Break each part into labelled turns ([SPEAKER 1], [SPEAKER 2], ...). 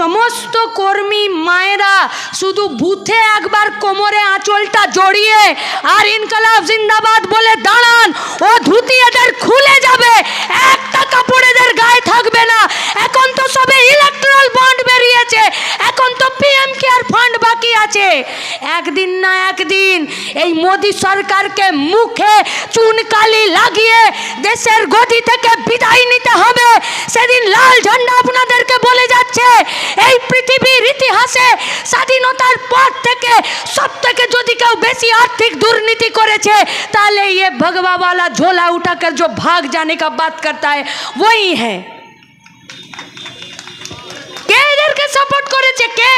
[SPEAKER 1] সমস্ত কর্মী মায়েরা শুধু বুথে একবার কোমরে আঁচলটা জড়িয়ে আর ইনকালাব জিন্দাবাদ বলে দাঁড়ান। ও ধুতি এদের খুলে যাবে, একটা কাপড় এদের গায়ে থাকবে না। এখন তো সবে ইলেকট্রাল বন্ড বেরিয়েছে, এখন তো পিএম কেয়ার ফান্ড বাকি আছে। একদিন না একদিন এই মোদি সরকারকে মুখে চুনকালি লাগিয়ে দেশের গদি থেকে বিদায় কেউ বেশি আর্থিক দুর্নীতি করেছে তাহলে ये भगवा वाला झोला उठाकर जो भाग जाने का बात करता है वही है কে এদেরকে সাপোর্ট করেছে কে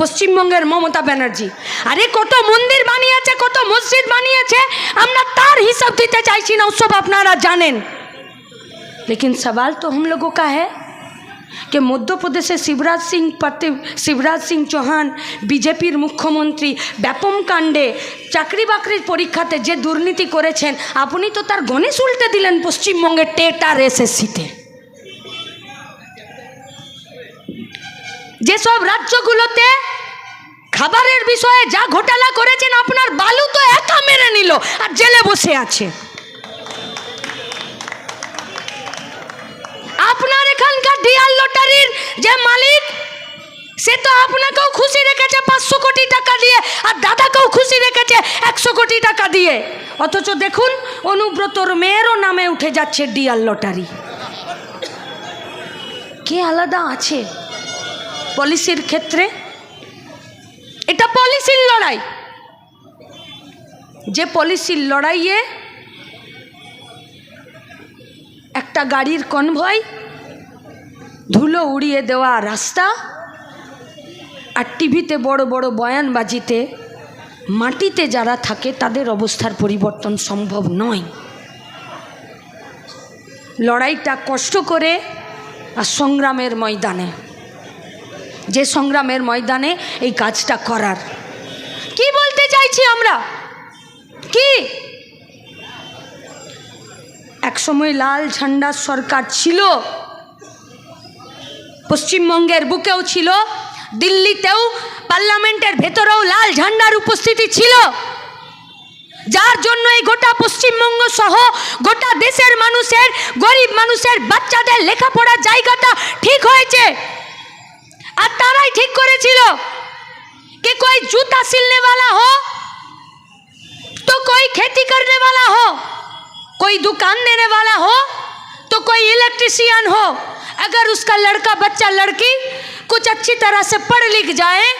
[SPEAKER 1] পশ্চিমবঙ্গের মমতা ব্যানার্জি আরে কত মন্দির বানিয়েছে কত মসজিদ বানিয়েছে আমরা তার হিসাব দিতে চাইছি না সব আপনারা জানেন लेकिन सवाल तो हम लोगों का है কে মধ্যপ্রদেশে শিবরাজ সিং পার্থিব শিবরাজ সিং চৌহান, বিজেপির মুখ্যমন্ত্রী ব্যাপম কাণ্ডে চাকরি বাকরির পরীক্ষাতে যে দুর্নীতি করেছেন, আপনি তো তার গণেশ উল্টে দিলেন পশ্চিমবঙ্গের টেট আর এসএসসিতে। যেসব রাজ্যগুলোতে খাবারের বিষয়ে যা ঘোটালা করেছেন, আপনার বালু তো একা মেরে নিল আর জেলে বসে আছে। ডিয়ার লটারির যে মালিক, সে তো আপনাকেও খুশি রেখেছে পাঁচশো কোটি টাকা দিয়ে আর দাদাকেও খুশি রেখেছে একশো কোটি টাকা দিয়ে। অথচ দেখুন, অনুব্রতর মেয়েরও নামে উঠে যাচ্ছে ডিয়ার লটারি। কে আলাদা আছে পলিসির ক্ষেত্রে? এটা পলিসির লড়াই। যে পলিসির লড়াইয়ে একটা গাড়ির কনভয় ধুলো উড়িয়ে দেওয়া রাস্তা আর টিভিতে বড় বড় বয়ানবাজিতে মাটিতে যারা থাকে তাদের অবস্থার পরিবর্তন সম্ভব নয়। লড়াইটা কষ্ট করে আর সংগ্রামের ময়দানে। যে সংগ্রামের ময়দানে এই কাজটা করার। কি বলতে চাইছি আমরা? কি? একসময় লাল ঝান্ডার সরকার ছিল। পশ্চিমবঙ্গের বুকেও ছিল দিল্লিতেও পার্লামেন্টের ভেতরেও লাল ঝান্ডার উপস্থিতি ছিল যার জন্য এই গোটা পশ্চিমবঙ্গ সহ গোটা দেশের মানুষের গরিব মানুষের বাচ্চাদের লেখাপড়ার জায়গাটা ঠিক হয়েছে আর তারাই ঠিক করেছিল कि कोई जूता सिलने वाला हो तो कोई खेती करने वाला हो कोई दुकान देने वाला हो तो कोई इलेक्ट्रिशियन हो अगर उसका लड़का बच्चा लड़की कुछ अच्छी तरह से पढ़ लिख जाए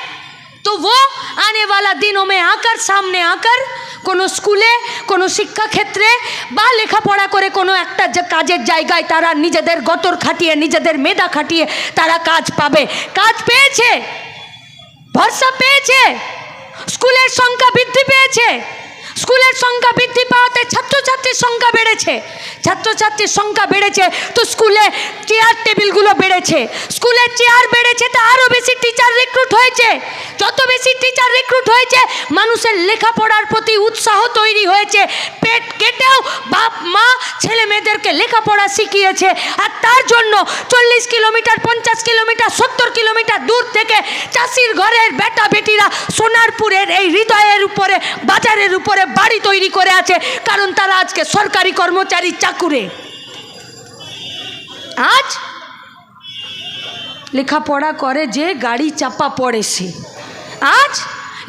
[SPEAKER 1] तो वो आने वाला दिनों में आकर सामने आकर কোনো স্কুলে কোনো শিক্ষাক্ষেত্রে বা লেখাপড়া করে কোনো একটা যে কাজের জায়গায় তারা নিজেদের গতর খাটিয়ে নিজেদের মেধা খাটিয়ে তারা কাজ পাবে কাজ পেয়েছে ভরসা পেয়েছে স্কুলের সংখ্যা বৃদ্ধি পেয়েছে স্কুলের সংখ্যা বৃদ্ধি পাওয়াতে ছাত্রছাত্রীর সংখ্যা বেড়েছে। ছাত্রছাত্রীর সংখ্যা বেড়েছে তো স্কুলে চেয়ার টেবিলগুলো বেড়েছে। স্কুলের চেয়ার বেড়েছে তো আরও বেশি টিচার রিক্রুট হয়েছে। যত বেশি টিচার রিক্রুট হয়েছে, মানুষের লেখাপড়ার প্রতি উৎসাহ তৈরি হয়েছে। পেট কেটেও বাপ, মা, ছেলে মেয়েদেরকে লেখাপড়া শিখিয়েছে। আর তার জন্য চল্লিশ কিলোমিটার, পঞ্চাশ কিলোমিটার, সত্তর কিলোমিটার দূর থেকে চাষির ঘরের বেটা বেটিরা সোনারপুরের এই হৃদয়ের উপরে, বাজারের উপরে বাড়ি তৈরি করে আছে। কারণ তারা আজকে সরকারি কর্মচারী চাকুরে। আজ লেখাপড়া করে যে গাড়ি চাপা পড়ে সে। আজ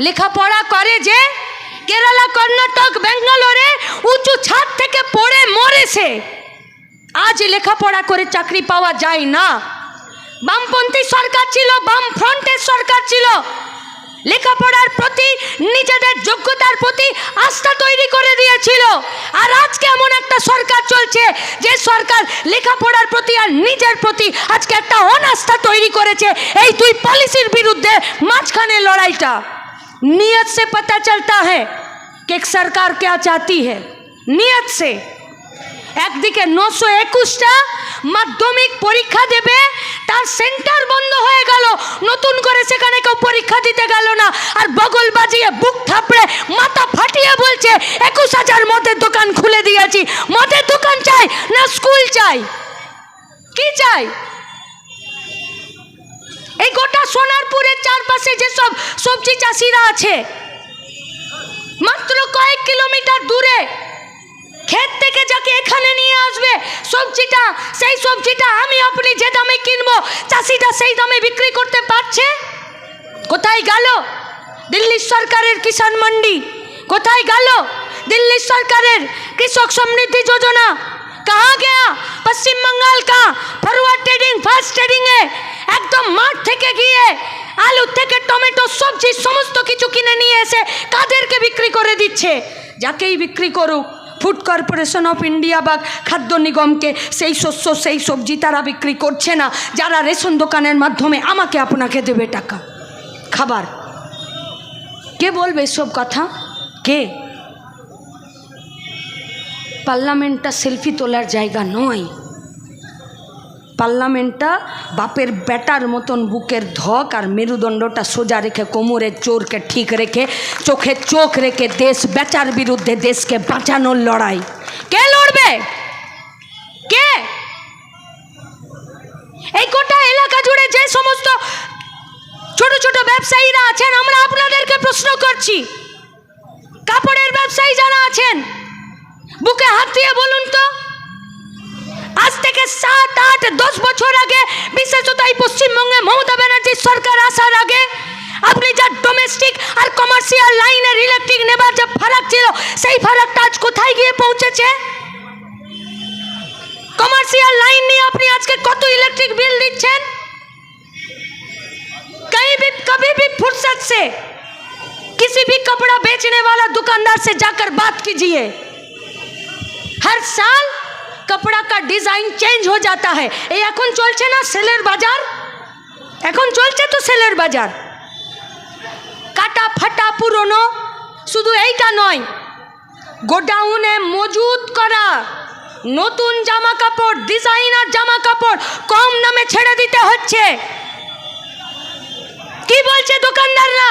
[SPEAKER 1] লেখাপড়া করে যে কেরালা, কর্ণাটক, ব্যাঙ্গালোরে উঁচু ছাদ থেকে পড়ে মরেছে, আজ লেখাপড়া করে চাকরি পাওয়া যায় না। বামপন্থী সরকার ছিল বাম ফ্রন্টের সরকার ছিল। লেখাপড়ার প্রতি, নিজেদের যোগ্যতার প্রতি আস্থা তৈরি করে দিয়েছিল। একটা সরকার চলছে যে সরকার লেখাপড়ার প্রতি আর নিজের প্রতি আজকে একটা অনাস্থা তৈরি করেছে এই দুই পলিসির বিরুদ্ধে মাঝখানে লড়াইটা নিয়ত से पता चलता है कि एक सरकार क्या चाहती है নিয়ত से একদিকে নশো একুশটা মাধ্যমিক পরীক্ষা দেবে তার সেন্টার বন্ধ হয়ে গেল নতুন করে সেখানে কেউ পরীক্ষা দিতে গেল না আর বগল বাজিয়ে বুক থাপড়ে মাথা ফাটিয়ে বলছে একুশ হাজার মদের দোকান খুলে দিয়েছি। মদের দোকান চাই না স্কুল চাই? কি চাই? এই গোটা সোনারপুরের চারপাশে যেসব সবজি চাষিরা আছে, মাত্র কয়েক কিলোমিটার দূরে, ক্ষেত থেকে যাকে এখানে নিয়ে আসবে, সবজিটা, সেই সবজিটা আমি আপনি যে দামে কিনবো, চাষিটা সেই দামে বিক্রি করতে পারছে? কোথায় গেল? দিল্লি সরকারের কিষাণ মন্ডি। কোথায় গেল? দিল্লি সরকারের কৃষক সমৃদ্ধি যোজনা। কাহা গেয়া? পশ্চিম বাঙ্গাল কা? ফরওয়ার্ড ট্রেডিং ফাস্ট ট্রেডিংয়ে একদম মাঠ থেকে গিয়ে আলু থেকে টমেটো, সবজি, সমস্ত কিছু কিনে নিয়ে এসে কাদেরকে বিক্রি করে দিচ্ছে? যাকেই বিক্রি করুক ফুড কর্পোরেশন অফ ইন্ডিয়া বা খাদ্য নিগমকে সেই শস্য, সেই সবজি তারা বিক্রি করছে না, যারা রেশন দোকানের মাধ্যমে আমাকে আপনাকে দেবে টাকা। খাবার। কে বলবে সব কথা? কে? পার্লামেন্টটা সেলফি তোলার জায়গা নয়। পার্লামেন্টটা বাপের ব্যাটার মতন বুকের ধক আর মেরুদণ্ডটা সোজা রেখে কোমরের চোরকে ঠিক রেখে, চোখে চোখ রেখে দেশ বেচার বিরুদ্ধে দেশকে বাঁচানোর লড়াই। কে লড়বে? কে? এই গোটা এলাকা জুড়ে যে সমস্ত ছোট ছোট ব্যবসায়ীরা আছেন, আমরা আপনাদেরকে প্রশ্ন করছি। কাপড়ের ব্যবসায়ী যারা আছেন বুকে হাত দিয়ে বলুন তো আজ থেকে সাত আট দশ বছর আগে বিশেষত এই পশ্চিমবঙ্গে মমতা ব্যানার্জির সরকার আসার আগে আপনি যা ডোমেস্টিক আর কমার্শিয়াল লাইনের ইলেকট্রিক নেবার যে ফারাক ছিল সেই ফারাকটা আজ কোথায় গিয়ে পৌঁছেছে কমার্শিয়াল লাইন নিয়ে আপনি আজকে কত ইলেকট্রিক বিল দিচ্ছেন कहीं भी कभी भी फुर्सत से किसी भी कपड़ा बेचने वाला दुकानदार से जाकर बात कीजिए हर साल कपड़ा का डिजाइन चेंज हो जाता है এই এখন চলছে না সেলের বাজার এখন চলছে তো সেলের বাজার কাটা ফাটা পুরনো শুধু এইটা নয় গোডাউনে মজুদ করা নতুন জামা কাপড় ডিজাইনার জামা কাপড় কম দামে ছেড়ে দিতে হচ্ছে কি বলছে দোকানদাররা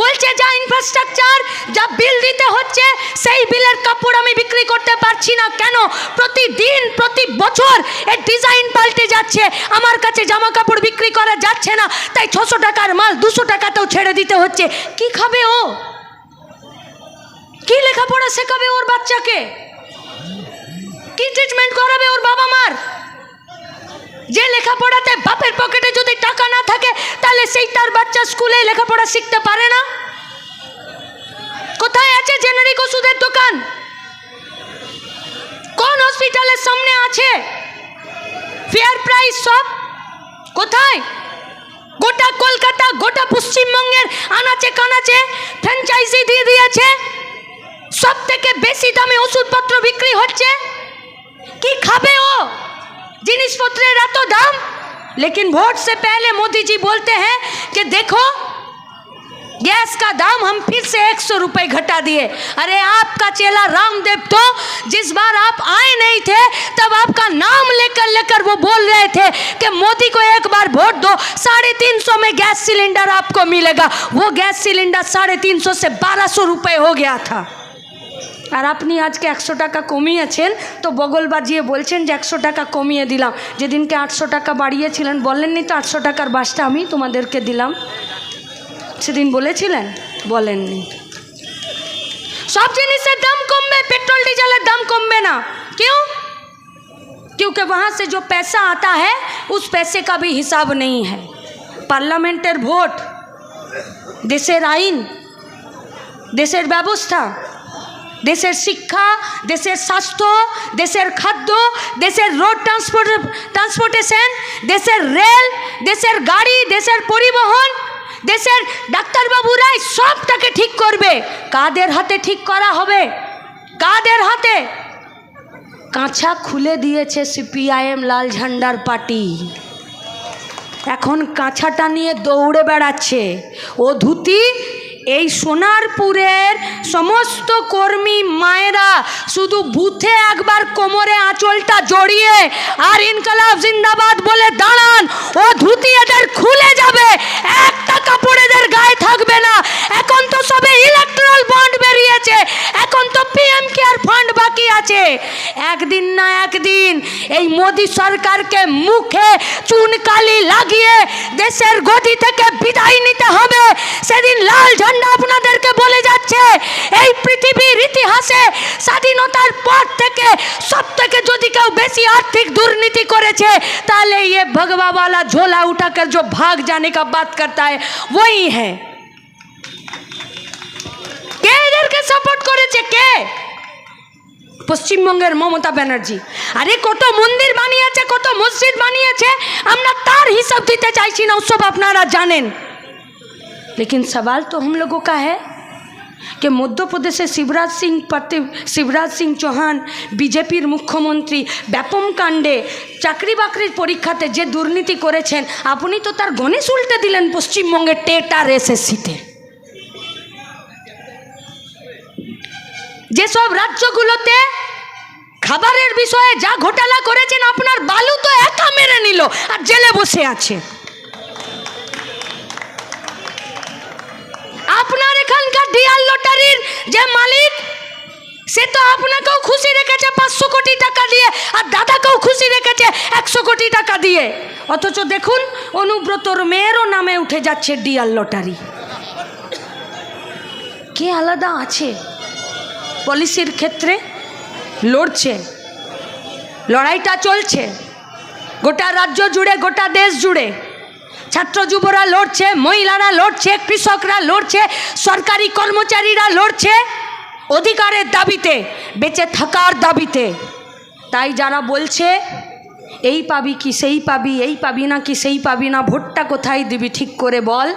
[SPEAKER 1] বলছে, যা ইনফ্রাস্ট্রাকচার যা বিল দিতে হচ্ছে, সেই বিলের কাপড় আমি বিক্রি করতে পারছি না। কেন? প্রতিদিন, প্রতি বছর এর ডিজাইন পাল্টে যাচ্ছে। আমার কাছে জামা কাপড় বিক্রি করা যাচ্ছে না, তাই ছশো টাকার মাল দুশো টাকাতেও ছেড়ে দিতে হচ্ছে। কি খাবে ও? কি লেখাপড়া শেখাবে ওর বাচ্চাকে? কি ট্রিটমেন্ট করাবে ওর বাবা মার যে লেখাপড়াতে বাপের পকেটে যদি টাকা না থাকে, তাহলে সেই তার বাচ্চা স্কুলে লেখাপড়া শিখতে পারে না? কোথায় আছে জেনারিক ওষুধের দোকান? কোন হসপিটালের সামনে আছে? ফেয়ার প্রাইস সব? কোথায়? গোটা কলকাতা, গোটা পশ্চিমবঙ্গের আনাচে কানাচে ফ্র্যাঞ্চাইজি দিয়ে দিয়েছে। সব থেকে বেশি দামে ওষুধপত্র বিক্রি হচ্ছে? কি খাবে ও? जिनिसपत्रेर तो दाम लेकिन वोट से पहले मोदी जी बोलते हैं कि देखो गैस का दाम हम फिर से एक सौ रुपये घटा दिए अरे आपका चेला रामदेव तो जिस बार आप आए नहीं थे तब आपका नाम लेकर लेकर वो बोल रहे थे कि मोदी को एक बार वोट दो साढ़े तीन सौ में गैस सिलेंडर आपको मिलेगा वो गैस सिलेंडर साढ़े तीन सौ से बारह सौ रुपये हो गया था আর আপনি আজকে একশো টাকা কমিয়েছেন তো বগল বাজিয়ে বলছেন যে একশো টাকা কমিয়ে দিলাম যেদিনকে আটশো টাকা বাড়িয়েছিলেন বলেননি তো আটশো টাকার বাসটা আমি তোমাদেরকে দিলাম সেদিন বলেছিলেন বলেননি সব জিনিসের দাম কমবে পেট্রোল ডিজেলের দাম কমবে না क्यों क्योंकि वहाँ से जो पैसा आता है उस पैसे का भी हिसाब नहीं है পার্লামেন্টের ভোট দেশের আইন দেশের ব্যবস্থা দেশের শিক্ষা, দেশের স্বাস্থ্য, দেশের খাদ্য, দেশের রোড ট্রান্সপোর্ট ট্রান্সপোর্টেশন দেশের রেল দেশের গাড়ি, দেশের পরিবহন, দেশের ডাক্তারবাবুরাই সবটাকে ঠিক করবে। কাদের হাতে ঠিক করা হবে? কাদের হাতে? কাঁচা খুলে দিয়েছে সিপিআইএম লাল ঝান্ডার পার্টি। এখন কাঁচাটা নিয়ে দৌড়ে বেড়াচ্ছে। ও ধুতি এই সোনারপুরের সমস্ত কর্মী মায়েরা শুধু বুথে একবার কোমরে আঁচলটা জড়িয়ে আর ইনকালাব জিন্দাবাদ বলে দাঁড়ান। ও ধুতি এদের খুলে যাবে। একটা কাপড় এদের গায়ে থাকবে না। এখন তো সবে ইলেকট্রাল বন্ড বেরিয়েছে। এখন তো পিএম কেয়ার ফান্ড বাকি আছে। একদিন না একদিন এই মোদি সরকারকে মুখে চুনকালি লাগিয়ে দেশের গদি থেকে বিদায় নিতে হবে। সেদিন লাল ঝান্ডা আপনাদেরকে যদি কেউ বেশি आर्थिक दुर्नीति করেছে তাহলে ये भगवा वाला झोला उठाकर जो भाग जाने का बात करता है वही है কে এদেরকে সাপোর্ট করেছে কে পশ্চিমবঙ্গের মমতা ব্যানার্জি আরে কত মন্দির বানিয়েছে কত মসজিদ বানিয়েছে আমরা তার হিসাব দিতে চাইছি না সব আপনারা জানেন लेकिन सवाल तो हम लोगों का है যে মধ্যপ্রদেশে শিবরাজ সিং পার্থিব শিবরাজ সিং চৌহান বিজেপির মুখ্যমন্ত্রী ব্যাপম কাণ্ডে চাকরি বাকরির পরীক্ষাতে যে দুর্নীতি করেছেন, আপনি তো তার গণেশ উল্টে দিলেন পশ্চিমবঙ্গে টেট আর এসএসসিতে যেসব রাজ্যগুলোতে খাবারের বিষয়ে যা ঘোটালা করেছেন, আপনার বালু তো একা মেরে নিল আর জেলে বসে আছে। আপনার এখানকার ডিয়াল যে মালিক, সে তো আপনাকেও খুশি রেখেছে পাঁচশো কোটি টাকা দিয়ে আর দাদাকেও খুশি রেখেছে একশো কোটি টাকা দিয়ে। অথচ দেখুন, অনুব্রতর মেয়েরও নামে উঠে যাচ্ছে ডিয়ার লটারি। কে আলাদা আছে? পলিসির ক্ষেত্রে লড়ছে, লড়াইটা চলছে। গোটা রাজ্য জুড়ে, গোটা দেশ জুড়ে। ছাত্র যুবরা লড়ছে, মহিলারা লড়ছে, কৃষকরা লড়ছে, সরকারি কর্মচারীরা লড়ছে অধিকারের দাবিতে, বেঁচে থাকার দাবিতে। তাই যারা বলছে, এই পাবি কি, সেই পাবি, এই পাবি না কি, সেই পাবি না, ভোটটা কোথায় দিবি, ঠিক করে বল।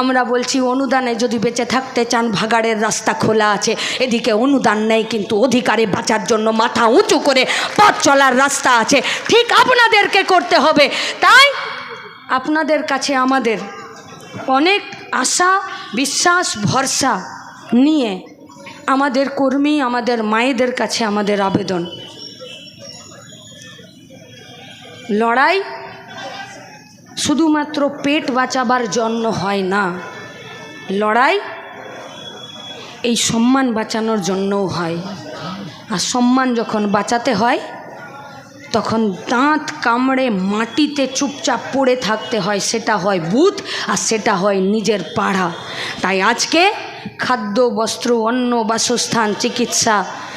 [SPEAKER 1] আমরা বলছি, অনুদানে যদি বেঁচে থাকতে চান, ভাগাড়ের রাস্তা খোলা আছে। এদিকে অনুদান নেই, কিন্তু অধিকারে বাঁচার জন্য মাথা উঁচু করে পথ চলার রাস্তা আছে। ঠিক আপনাদেরকে করতে হবে। তাই আপনাদের কাছে আমাদের অনেক আশা, বিশ্বাস, ভরসা নিয়ে আমাদের কর্মী, আমাদের মায়েদের কাছে আমাদের আবেদন। লড়াই শুধুমাত্র পেট বাঁচাবার জন্য হয় না, লড়াই এই সম্মান বাঁচানোর জন্যও হয়। আর সম্মান যখন বাঁচাতে হয় তখন দাঁত কামড়ে মাটিতে চুপচাপ পড়ে থাকতে হয়, সেটা হয় বুথ আর সেটা হয় নিজের পাড়া। তাই আজকে খাদ্য, বস্ত্র, অন্ন, বাসস্থান, চিকিৎসা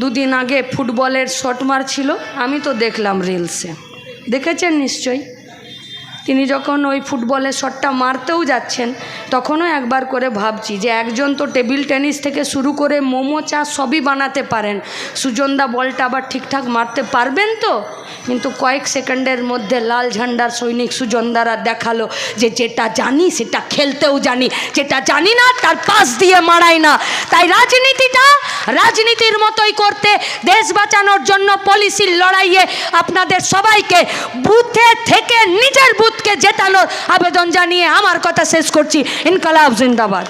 [SPEAKER 1] দুদিন আগে ফুটবলের শট মারছিল, আমি তো দেখলাম রিলসে। দেখেছেন নিশ্চয়ই? তিনি যখন ওই ফুটবলের শটটা মারতেও যাচ্ছেন, তখনও একবার করে ভাবছি যে একজন তো টেবিল টেনিস থেকে শুরু করে মোমো, চা সবই বানাতে পারেন। সুজনদা বলটা আবার ঠিকঠাক মারতে পারবেন তো? কিন্তু কয়েক সেকেন্ডের মধ্যে লাল ঝান্ডার সৈনিক সুজনদারা দেখাল যে যেটা জানি সেটা খেলতেও জানি, যেটা জানি না তার পাশ দিয়ে মারাই না। তাই রাজনীতিটা রাজনীতির মতোই করতে, দেশ বাঁচানোর জন্য পলিসির লড়াইয়ে আপনাদের সবাইকে বুথে থেকে নিজের বুথকে জেতানোর আবেদন জানিয়ে আমার কথা শেষ করছি। ইনকালাব জিন্দাবাদ।